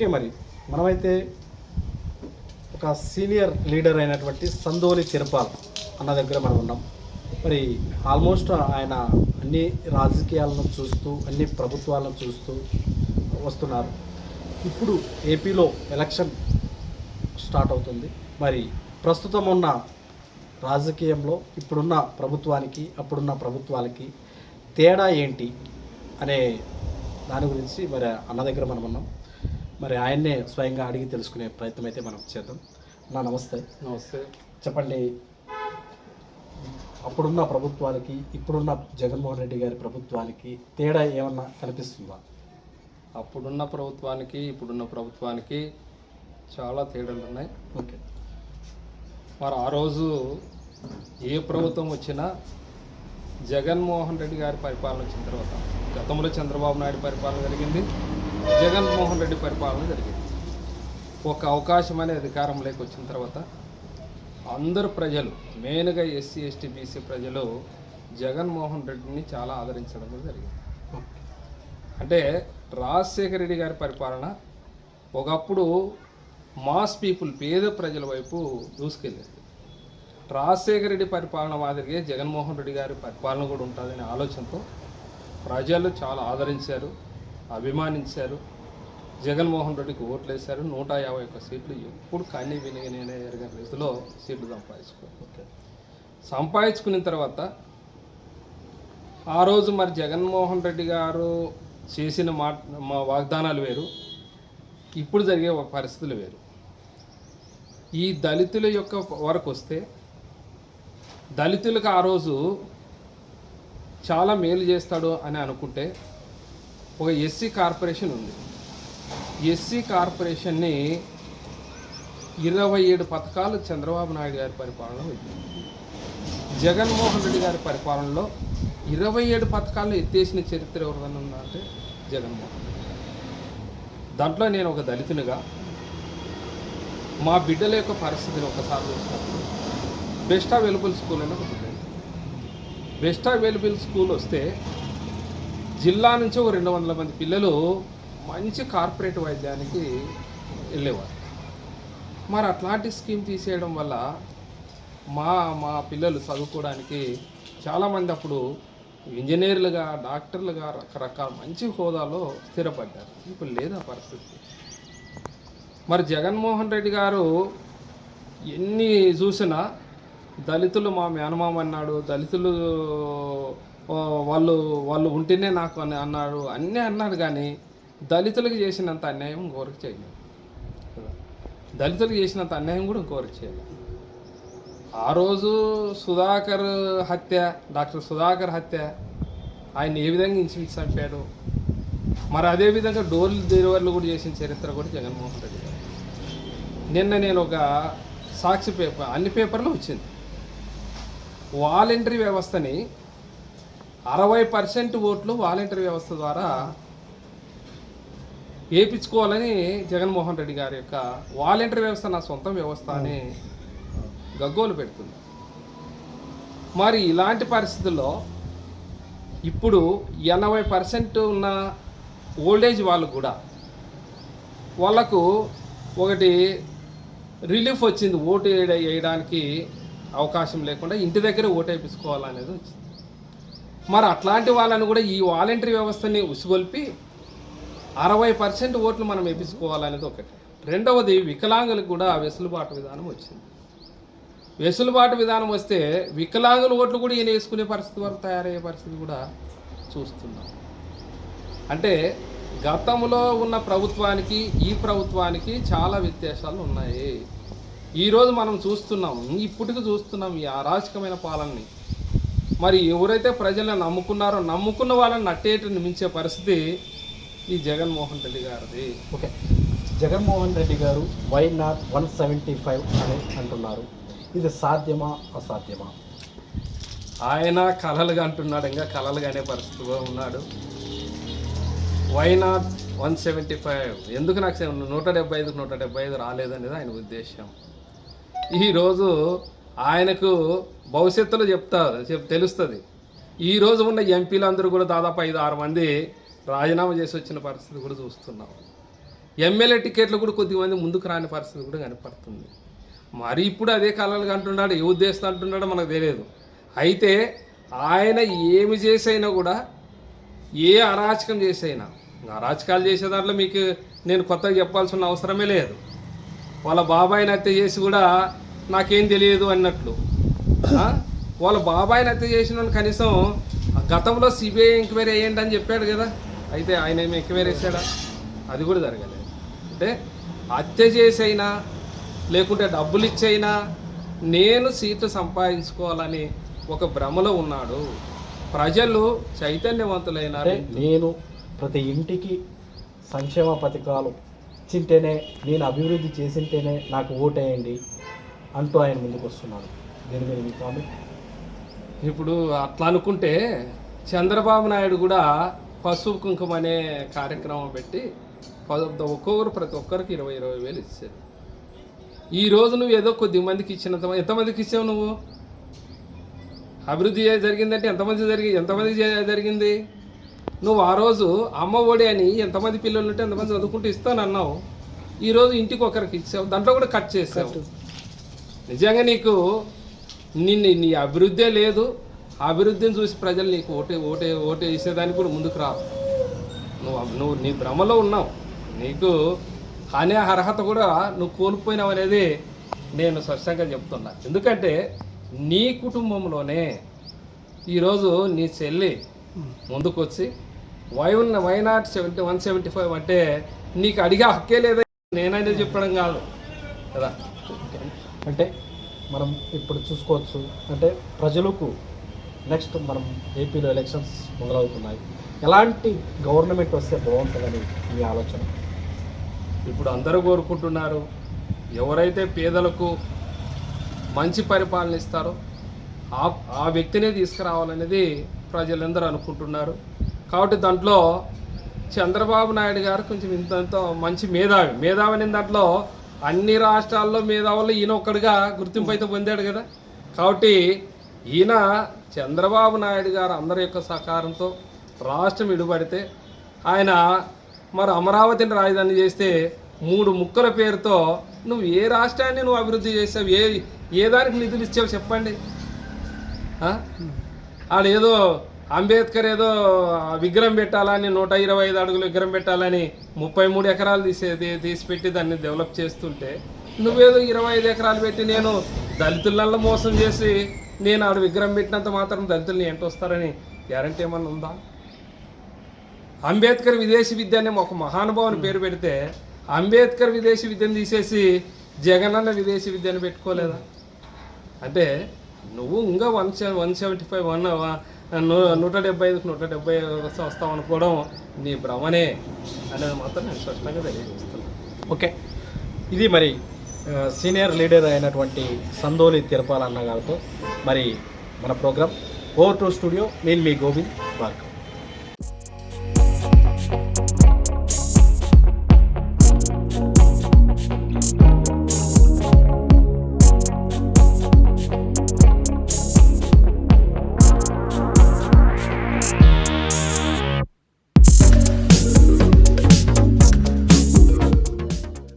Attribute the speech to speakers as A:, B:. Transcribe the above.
A: Okay మరి. మనమైతే ఒక సీనియర్ లీడర్ అయినటువంటి సందోలి తిరుపాల్ అన్న దగ్గర మనం ఉన్నాం. మరి ఆల్మోస్ట్ ఆయన అన్ని రాజకీయాలను చూస్తూ అన్ని ప్రభుత్వాలను చూస్తూ వస్తున్నారు. ఇప్పుడు ఏపీలో ఎలక్షన్ స్టార్ట్ అవుతుంది. మరి ప్రస్తుతం ఉన్న రాజకీయంలో ఇప్పుడున్న ప్రభుత్వానికి అప్పుడున్న ప్రభుత్వాలకి తేడా ఏంటి అనే దాని గురించి మరి అన్న దగ్గర మనం ఉన్నాం. మరి ఆయన్నే స్వయంగా అడిగి తెలుసుకునే ప్రయత్నం అయితే మనం చేద్దాం. అన్న నమస్తే.
B: నమస్తే.
A: చెప్పండి. అప్పుడున్న ప్రభుత్వాలకి ఇప్పుడున్న జగన్మోహన్ రెడ్డి గారి ప్రభుత్వానికి తేడా ఏమన్నా కనిపిస్తుందా?
B: అప్పుడున్న ప్రభుత్వానికి ఇప్పుడున్న ప్రభుత్వానికి చాలా తేడాలు ఉన్నాయి.
A: ఓకే.
B: మరి ఆ రోజు ఏ ప్రభుత్వం వచ్చినా జగన్మోహన్ రెడ్డి గారి పరిపాలన వచ్చిన తర్వాత గతంలో చంద్రబాబు నాయుడు పరిపాలన జరిగింది. జగన్మోహన్ రెడ్డి పరిపాలన జరిగింది. ఒక అవకాశం అనే అధికారంలోకి వచ్చిన తర్వాత అందరు ప్రజలు మెయిన్గా ఎస్సీ ఎస్టీ బీసీ ప్రజలు జగన్మోహన్ రెడ్డిని చాలా ఆదరించడం జరిగింది. అంటే రాజశేఖర రెడ్డి గారి పరిపాలన ఒకప్పుడు మాస్ పీపుల్ పేద ప్రజల వైపు దూసుకెళ్ళింది. రాజశేఖర రెడ్డి పరిపాలన మాదిరిగా జగన్మోహన్ రెడ్డి గారి పరిపాలన కూడా ఉంటుందనే ఆలోచనతో ప్రజలు చాలా ఆదరించారు. అభిమానించారు. జగన్మోహన్ రెడ్డికి ఓట్లు వేశారు నూట యాభై ఒక్క సీట్లు ఎప్పుడు కన్నీ విని నేనే ఎరగని రీతిలో సీట్లు సంపాదించుకున్నాను
A: ఓకే.
B: సంపాదించుకున్న తర్వాత ఆ రోజు మరి జగన్మోహన్ రెడ్డి గారు చేసిన మాట మా వాగ్దానాలు వేరు. ఇప్పుడు జరిగే పరిస్థితులు వేరు. ఈ దళితుల యొక్క వరకు వస్తే దళితులకు ఆ రోజు చాలా మేలు చేస్తాడు అని అనుకుంటే ఒక ఎస్సీ కార్పొరేషన్ ఉంది. ఎస్సీ కార్పొరేషన్ని ఇరవై ఏడు పథకాలు చంద్రబాబు నాయుడు గారి పరిపాలనలో జగన్మోహన్ రెడ్డి గారి పరిపాలనలో ఇరవై ఏడు పథకాలు ఎత్తేసిన చరిత్ర ఎవరిదన్నా ఉందంటే అంటే జగన్మోహన్ రెడ్డి దాంట్లో నేను ఒక దళితునిగా మా బిడ్డల యొక్క పరిస్థితిని ఒకసారి చూసినప్పుడు బెస్ట్ అవైలబుల్ స్కూల్ అని ఒక బిడ్డ బెస్ట్ అవైలబుల్ స్కూల్ వస్తే జిల్లా నుంచి ఒక రెండు వందల మంది పిల్లలు మంచి కార్పొరేట్ వైద్యానికి వెళ్ళేవారు. మరి అట్లాంటి స్కీమ్ తీసేయడం వల్ల మా మా పిల్లలు చదువుకోవడానికి చాలామంది అప్పుడు ఇంజనీర్లుగా డాక్టర్లుగా రకరకాల మంచి హోదాలో స్థిరపడ్డారు. ఇప్పుడు లేదా పరిస్థితి. మరి జగన్మోహన్ రెడ్డి గారు ఎన్ని చూసినా దళితులు మా మేనమామ అన్నాడు దళితులు వాళ్ళు వాళ్ళు ఉంటేనే నాకు అని అన్నాడు. అన్నీ అన్నాడు కానీ దళితులకు చేసినంత అన్యాయం ఇంకొకరికి చేయలేదు. దళితులకు చేసినంత అన్యాయం కూడా ఇంకొకరికి చేయలేదు. ఆ రోజు సుధాకర్ హత్య డాక్టర్ సుధాకర్ హత్య ఆయన ఏ విధంగా ఇన్సిడెంట్ చంపాడు? మరి అదే విధంగా డోర్ డెలివర్లు కూడా చేసిన చరిత్ర కూడా జగన్మోహన్ రెడ్డి గారు. నిన్న నేను ఒక సాక్షి పేపర్ అన్ని పేపర్లు వచ్చింది. వాలంటరీ వ్యవస్థని అరవై పర్సెంట్ ఓట్లు వాలంటీర్ వ్యవస్థ ద్వారా వేయించుకోవాలని జగన్మోహన్ రెడ్డి గారి యొక్క వాలంటీర్ వ్యవస్థ నా సొంత వ్యవస్థ అని గగ్గోలు పెడుతుంది. మరి ఇలాంటి పరిస్థితుల్లో ఇప్పుడు ఎనభై పర్సెంట్ ఉన్న ఓల్డేజ్ వాళ్ళు కూడా వాళ్ళకు ఒకటి రిలీఫ్ వచ్చింది ఓటు వేయడ- వేయడానికి అవకాశం లేకుండా ఇంటి దగ్గర ఓటు వేయించుకోవాలనేది వచ్చింది. మరి అట్లాంటి వాళ్ళని కూడా ఈ వాలంటరీ వ్యవస్థని ఉసిగొల్పి అరవై పర్సెంట్ ఓట్లు మనం వేయించుకోవాలనేది ఒకటి. రెండవది వికలాంగులకు కూడా వెసులుబాటు విధానం వచ్చింది. వెసులుబాటు విధానం వస్తే వికలాంగుల ఓట్లు కూడా ఈయన వేసుకునే పరిస్థితి వరకు తయారయ్యే పరిస్థితి కూడా చూస్తున్నాం. అంటే గతంలో ఉన్న ప్రభుత్వానికి ఈ ప్రభుత్వానికి చాలా వ్యత్యాసాలు ఉన్నాయి. ఈరోజు మనం చూస్తున్నాం ఇప్పటికి చూస్తున్నాం ఈ అరాచకమైన పాలనని. మరి ఎవరైతే ప్రజలను నమ్ముకున్నారో నమ్ముకున్న వాళ్ళని నట్టేటని మించే పరిస్థితి ఈ జగన్మోహన్ రెడ్డి గారిది.
A: Okay. Jaganmohan Reddy garu why not one seventy five అని అంటున్నారు. ఇది సాధ్యమా? అసాధ్యమా?
B: ఆయన కలలుగా అంటున్నాడు ఇంకా కలలుగా అనే పరిస్థితిలో ఉన్నాడు. Why not one seventy five ఎందుకు నాకు నూట డెబ్బై ఐదుకు నూట డెబ్బై ఐదు రాలేదనేది ఆయన ఉద్దేశం ఈరోజు ఆయనకు భవిష్యత్తులో చెప్తారు చెప్ తెలుస్తుంది. ఈరోజు ఉన్న ఎంపీలందరూ కూడా దాదాపు ఐదు ఆరు మంది రాజీనామా చేసి వచ్చిన పరిస్థితి కూడా చూస్తున్నాం. ఎమ్మెల్యే టికెట్లు కూడా కొద్దిమంది ముందుకు రాని పరిస్థితి కూడా కనపడుతుంది. మరి ఇప్పుడు అదే కాలాలు అంటున్నాడు ఏ ఉద్దేశం అంటున్నాడో మనకు తెలియదు. అయితే ఆయన ఏమి చేసైనా కూడా ఏ అరాచకం చేసైనా అరాచకాలు చేసే దాంట్లో మీకు నేను కొత్తగా చెప్పాల్సిన అవసరమే లేదు. వాళ్ళ బాబాయిని హత్య చేసి కూడా నాకేం తెలియదు అన్నట్లు. వాళ్ళ బాబాయ్ హత్య చేసిన వాళ్ళు కనీసం గతంలో సిబిఐ ఎంక్వైరీ అయ్యండి అని చెప్పాడు కదా. అయితే ఆయన ఏమి ఎంక్వైరీ చేశాడా? అది కూడా జరగలేదు. అంటే హత్య చేసైనా లేకుంటే డబ్బులు ఇచ్చైనా నేను సీట్లు సంపాదించుకోవాలని ఒక భ్రమలో ఉన్నాడు. ప్రజలు చైతన్యవంతులైనారు.
A: నేను ప్రతి ఇంటికి సంక్షేమ పథకాలు ఇచ్చింటేనే నేను అభివృద్ధి చేసింటేనే నాకు ఓటేయండి. అంటూ ఆయన ముందుకు వస్తున్నాడు. దీని మీద మీ కామెంట్
B: ఇప్పుడు అట్లా అనుకుంటే చంద్రబాబు నాయుడు కూడా పసుపు కుంకుమ అనే కార్యక్రమం పెట్టి ఒక్కొక్కరు ప్రతి ఒక్కరికి ఇరవై ఇరవై వేలు ఇచ్చారు. ఈ రోజు నువ్వు ఏదో కొద్ది మందికి ఇచ్చినంత ఎంతమందికి ఇచ్చావు నువ్వు? అభివృద్ధి జరిగిందంటే ఎంతమంది జరిగి ఎంతమంది జరిగింది? నువ్వు ఆ రోజు అమ్మ ఒడి అని ఎంతమంది పిల్లలు ఉంటే ఎంతమంది చదువుకుంటూ ఇస్తానన్నావు. ఈరోజు ఇంటికి ఒకరికి ఇచ్చావు దాంట్లో కూడా కట్ చేసావు. నిజంగా నీకు నిన్ను నీ అభివృద్ధే లేదు. అభివృద్ధిని చూసి ప్రజలు నీకు ఓటే ఓటే ఓటే వేసేదానికి కూడా ముందుకు రా. నువ్వు నువ్వు నీ భ్రమలో ఉన్నావు. నీకు అనే అర్హత కూడా నువ్వు కోల్పోయినావు అనేది నేను స్పష్టంగా చెప్తున్నా. ఎందుకంటే నీ కుటుంబంలోనే ఈరోజు నీ చెల్లి ముందుకొచ్చి వై ఉన్న why not seventy one seventy five అంటే నీకు అడిగే హక్కే లేదా. నేనైనా చెప్పడం కాదు. కదా?
A: అంటే మనం ఇప్పుడు చూసుకోవచ్చు. అంటే ప్రజలకు నెక్స్ట్ మనం ఏపీలో ఎలక్షన్స్ మొదలవుతున్నాయి. ఎలాంటి గవర్నమెంట్ వస్తే బాగుంటుందని మీ ఆలోచన?
B: ఇప్పుడు అందరూ కోరుకుంటున్నారు ఎవరైతే పేదలకు మంచి పరిపాలన ఇస్తారో ఆ ఆ వ్యక్తినే తీసుకురావాలనేది ప్రజలందరూ అనుకుంటున్నారు. కాబట్టి దాంట్లో చంద్రబాబు నాయుడు గారు కొంచెం ఇంత మంచి మేధావి మేధావి అనే దాంట్లో అన్ని రాష్ట్రాల్లో మేధావులు ఈయన ఒక్కడిగా గుర్తింపు అయితే పొందాడు కదా. కాబట్టి ఈయన చంద్రబాబు నాయుడు గారు అందరి యొక్క సహకారంతో రాష్ట్రం విడిపడితే ఆయన మరి అమరావతిని రాజధాని చేస్తే మూడు ముక్కల పేరుతో నువ్వు ఏ రాష్ట్రాన్ని నువ్వు అభివృద్ధి చేసావు? ఏ ఏ దానికి నిధులు ఇచ్చావు చెప్పండి. ఆడేదో అంబేద్కర్ ఏదో విగ్రహం పెట్టాలని నూట ఇరవై ఐదు అడుగులు విగ్రహం పెట్టాలని ముప్పై మూడు ఎకరాలు తీసే తీ- తీసి పెట్టి దాన్ని డెవలప్ చేస్తుంటే నువ్వేదో ఇరవై ఐదు ఎకరాలు పెట్టి నేను దళితులలో మోసం చేసి నేను ఆడ విగ్రహం పెట్టినంత మాత్రం దళితుల్ని ఏంటి వస్తారని గ్యారంటీ ఏమన్నా ఉందా? అంబేద్కర్ విదేశీ విద్య అనే ఒక మహానుభావుని పేరు పెడితే అంబేద్కర్ విదేశీ విద్యను తీసేసి జగనన్న విదేశీ విద్యను పెట్టుకోలేదా? అంటే నువ్వు ఇంకా one seven one seventy five one నూట డెబ్బై ఐదుకు నూట డెబ్బై వస్తావు అనుకోవడం నీ భ్రమనే అనేది మాత్రం నేను స్పష్టంగా తెలియజేస్తున్నాను.
A: ఓకే. ఇది మరి సీనియర్ లీడర్ అయినటువంటి సందోలి తిరుపాలన్న గారితో మరి మన ప్రోగ్రామ్ ఓవర్ టు స్టూడియో నేను మీ గోవింద్ భార్గవ్.